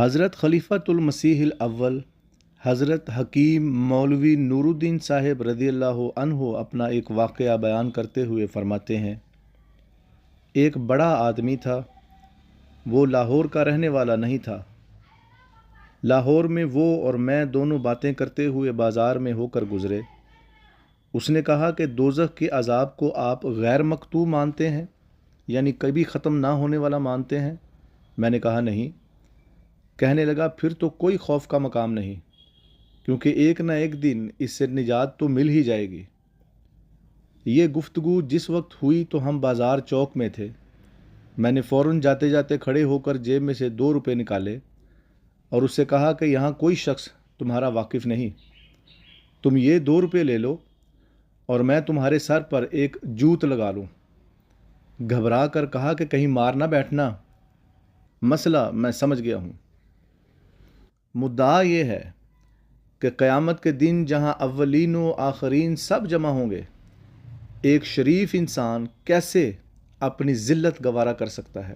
حضرت خلیفۃ المسیح الاول، حضرت حکیم مولوی نور الدین صاحب رضی اللہ عنہ اپنا ایک واقعہ بیان کرتے ہوئے فرماتے ہیں۔ ایک بڑا آدمی تھا، وہ لاہور کا رہنے والا نہیں تھا۔ لاہور میں وہ اور میں دونوں باتیں کرتے ہوئے بازار میں ہو کر گزرے۔ اس نے کہا کہ دوزخ کے عذاب کو آپ غیر مکتوب مانتے ہیں یعنی کبھی ختم نہ ہونے والا مانتے ہیں؟ میں نے کہا نہیں۔ کہنے لگا، پھر تو کوئی خوف کا مقام نہیں، کیونکہ ایک نہ ایک دن اس سے نجات تو مل ہی جائے گی۔ یہ گفتگو جس وقت ہوئی تو ہم بازار چوک میں تھے۔ میں نے فوراً جاتے جاتے کھڑے ہو کر جیب میں سے دو روپے نکالے اور اس سے کہا کہ یہاں کوئی شخص تمہارا واقف نہیں۔ تم یہ دو روپے لے لو اور میں تمہارے سر پر ایک جوت لگا لوں۔ گھبرا کر کہا کہ کہیں مار نہ بیٹھنا۔ مسئلہ میں سمجھ گیا ہوں۔ مدعا یہ ہے کہ قیامت کے دن جہاں اولین و آخرین سب جمع ہوں گے، ایک شریف انسان کیسے اپنی ذلت گوارا کر سکتا ہے؟